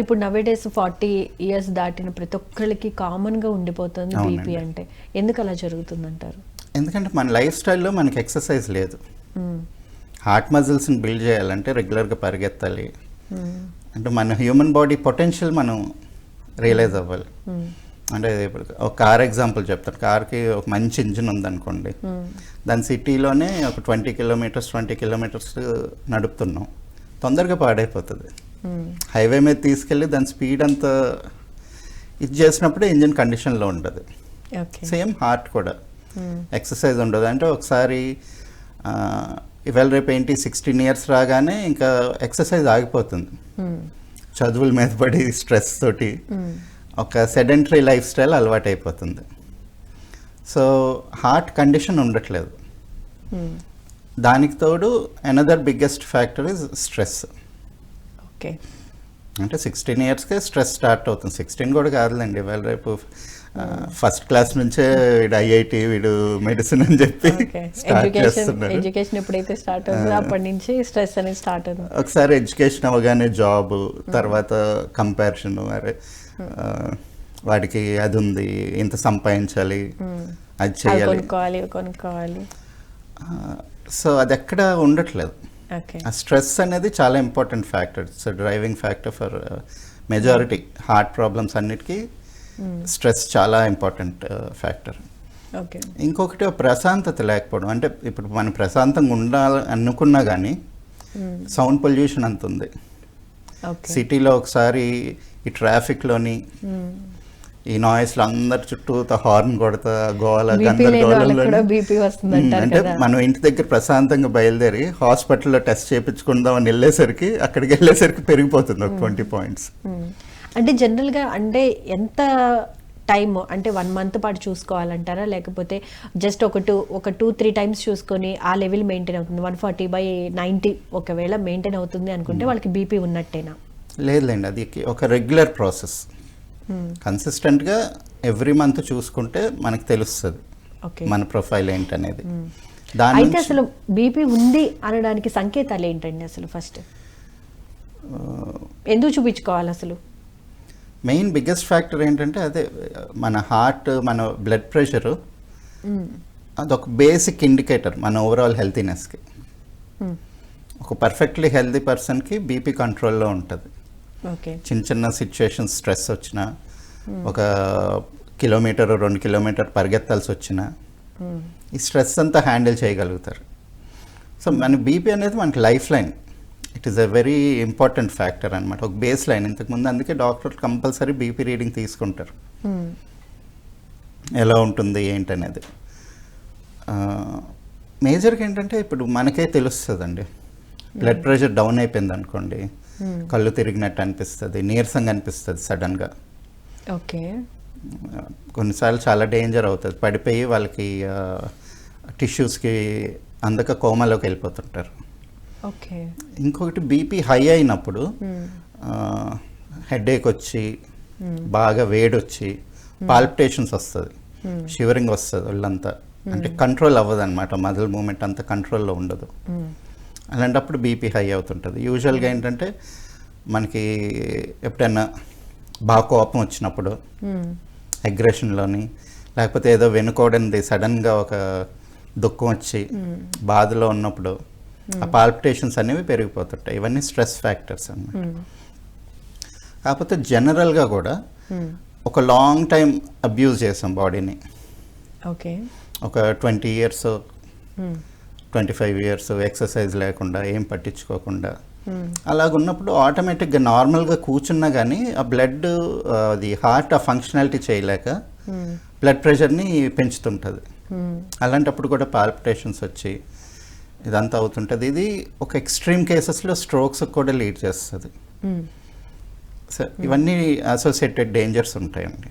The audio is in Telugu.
ఇప్పుడు నవేడేస్ ఫార్టీ ఇయర్స్ దాటిన ప్రతి ఒక్కరికి కామన్గా ఉండిపోతుంది. బీపీ అంటే. ఎందుకు అలా జరుగుతుంది అంటారు ఎందుకంటే మన లైఫ్ స్టైల్లో మనకి ఎక్సర్సైజ్ లేదు. హార్ట్ మజిల్స్ని బిల్డ్ చేయాలంటే రెగ్యులర్గా పరిగెత్తాలి. అంటే మన హ్యూమన్ బాడీ పొటెన్షియల్ మనం రియలైజ్ అవ్వాలి. అంటే ఇప్పుడు ఒక కార్ ఎగ్జాంపుల్ చెప్తాను. కార్కి ఒక మంచి ఇంజిన్ ఉందనుకోండి. దాని సిటీలోనే ఒక ట్వంటీ కిలోమీటర్స్ ట్వంటీ కిలోమీటర్స్ నడుపుతున్నాం. తొందరగా పాడైపోతుంది. హైవే మీద తీసుకెళ్ళి దాని స్పీడ్ అంతా ఇది చేసినప్పుడు ఇంజిన్ కండిషన్లో ఉండదు. సేమ్ హార్ట్ కూడా. ఎక్సర్సైజ్ ఉండదు. అంటే ఒకసారి ఇవాళ రేపు ఏంటి సిక్స్టీన్ ఇయర్స్ రాగానే ఇంకా ఎక్సర్సైజ్ ఆగిపోతుంది. చదువుల మీద పడి స్ట్రెస్ తోటి ఒక సెడెంటరీ లైఫ్ స్టైల్ అలవాటు అయిపోతుంది సో హార్ట్ కండిషన్ ఉండట్లేదు. దానికి తోడు another biggest factor is stress okay. అంటే సిక్స్టీన్ ఇయర్స్కే స్ట్రెస్ స్టార్ట్ అవుతుంది. సిక్స్టీన్ కూడా కాదులేండి. ఇవాళ రేపు ఫస్ట్ క్లాస్ నుంచే వీడు ఐఐటి వీడు మెడిసిన్ అని చెప్పి ఎడ్యుకేషన్ ఎప్పుడైతే స్టార్ట్ అవుతుందో అప్పటి నుంచి స్ట్రెస్ అనేది స్టార్ట్ అవుతుంది. ఒకసారి ఎడ్యుకేషన్ అవ్వగానే జాబ్ తర్వాత కంపారిజన్ అరే ఆ, వాడికి అది ఉంది ఇంత సంపాదించాలి అది అది చేయాలి. కొనుక్కోవాలి కొనుక్కోవాలి. సో అది ఎక్కడ ఉండట్లేదు. ఆ స్ట్రెస్ అనేది చాలా important factor it's driving factor for majority heart problems అన్నిటికీ స్ట్రెస్ చాలా ఇంపార్టెంట్ ఫ్యాక్టర్ ఓకే ఇంకొకటి ప్రశాంతత లేకపోవడం. అంటే ఇప్పుడు మనం ప్రశాంతంగా ఉండాలి అనుకున్నా కానీ సౌండ్ పొల్యూషన్ అంత ఉంది సిటీలో ఒకసారి ఈ ట్రాఫిక్లోని ఈ నాయిస్లో అందరి చుట్టూ హార్న్ కొడతా గోల అంటే మనం ఇంటి దగ్గర ప్రశాంతంగా బయలుదేరి హాస్పిటల్లో టెస్ట్ చేయించుకుందాం అని వెళ్ళేసరికి అక్కడికి వెళ్ళేసరికి పెరిగిపోతుంది ఒక ట్వంటీ పాయింట్స్. అంటే జనరల్గా అంటే ఎంత టైం అంటే వన్ మంత్ పాటు చూసుకోవాలంటారా? లేకపోతే జస్ట్ ఒక టూ ఒక టూ త్రీ టైమ్స్ చూసుకొని ఆ లెవెల్ మెయింటైన్ అవుతుంది. వన్ ఫార్టీ బై నైంటీ ఒకవేళ మెయింటైన్ అవుతుంది అనుకుంటే వాళ్ళకి బీపీ ఉన్నట్టేనా? లేదులేండి అది ఒక రెగ్యులర్ ప్రాసెస్. కన్సిస్టెంట్గా ఎవ్రీ మంత్ చూసుకుంటే మనకు తెలుస్తుంది. ఓకే. మన ప్రొఫైల్ ఏంటనేది. దాని అయితే అసలు బీపీ ఉంది అనడానికి సంకేతాలు ఏంటండి అసలు ఫస్ట్? ఎందుకు చూపించుకోవాలి అసలు? మెయిన్ బిగ్గెస్ట్ ఫ్యాక్టర్ ఏంటంటే అదే మన హార్ట్ మన బ్లడ్ ప్రెషరు. అదొక బేసిక్ ఇండికేటర్ మన ఓవరాల్ హెల్తీనెస్కి. ఒక పర్ఫెక్ట్లీ హెల్తీ పర్సన్కి బీపీ కంట్రోల్లో ఉంటుంది. చిన్న చిన్న సిచ్యుయేషన్ స్ట్రెస్ వచ్చినా ఒక కిలోమీటర్ రెండు కిలోమీటర్ పరిగెత్తాల్సి వచ్చినా. ఈ స్ట్రెస్ అంతా హ్యాండిల్ చేయగలుగుతారు సో మన బీపీ అనేది మనకి life line it is a very important factor అనమాట ఒక బేస్ లైన్ ఇంతకుముందు అందుకే డాక్టర్ కంపల్సరీ బీపీ రీడింగ్ తీసుకుంటారు. ఎలా ఉంటుంది ఏంటనేది మేజర్గా ఏంటంటే ఇప్పుడు మనకే తెలుస్తుందండి బ్లడ్ ప్రెషర్ డౌన్ అయిపోయింది అనుకోండి. కళ్ళు తిరిగినట్టు అనిపిస్తుంది నీరసంగా అనిపిస్తుంది సడన్గా. ఓకే. కొన్నిసార్లు చాలా డేంజర్ అవుతుంది. పడిపోయి వాళ్ళకి టిష్యూస్కి అందక కోమాలోకి వెళ్ళిపోతుంటారు. ఓకే. ఇంకొకటి బీపీ హై అయినప్పుడు మ్మ్. హెడేక్ వచ్చి బాగా వేడి వచ్చి పాల్పిటేషన్స్ వస్తుంది. షివరింగ్ వస్తుంది ఒళ్ళంతా. అంటే కంట్రోల్ అవ్వదు అనమాట మదల్ మూమెంట్ అంత కంట్రోల్లో ఉండదు. అలాంటప్పుడు బీపీ హై అవుతుంటుంది యూజువల్గా ఏంటంటే మనకి ఎప్పుడైనా బాగా కోపం వచ్చినప్పుడు. అగ్రెషన్లోని లేకపోతే ఏదో వెనుకోవడంది సడన్గా ఒక దుఃఖం వచ్చి బాధలో ఉన్నప్పుడు ఆ పాల్పిటేషన్స్ అనేవి పెరిగిపోతుంటాయి ఇవన్నీ స్ట్రెస్ ఫ్యాక్టర్స్ అన్నమాట. కాకపోతే జనరల్గా కూడా. ఒక లాంగ్ టైం అబ్యూజ్ చేసాం బాడీని ఓకే ఒక twenty years. Twenty five years exercise లేకుండా ఏం పట్టించుకోకుండా మ్మ్. అలాగున్నప్పుడు ఆటోమేటిక్గా నార్మల్గా కూర్చున్నా కానీ ఆ బ్లడ్ అది హార్ట్ ఆ ఫంక్షనాలిటీ చేయలేక. బ్లడ్ ప్రెషర్ని పెంచుతుంటుంది మ్మ్. అలాంటప్పుడు కూడా పాల్పిటేషన్స్ వచ్చి ఇదంతా అవుతుంటుంది ఇది ఒక ఎక్స్ట్రీమ్ కేసెస్లో స్ట్రోక్స్ కూడా లీడ్ చేస్తుంది. సో ఇవన్నీ అసోసియేటెడ్ డేంజర్స్ ఉంటాయండి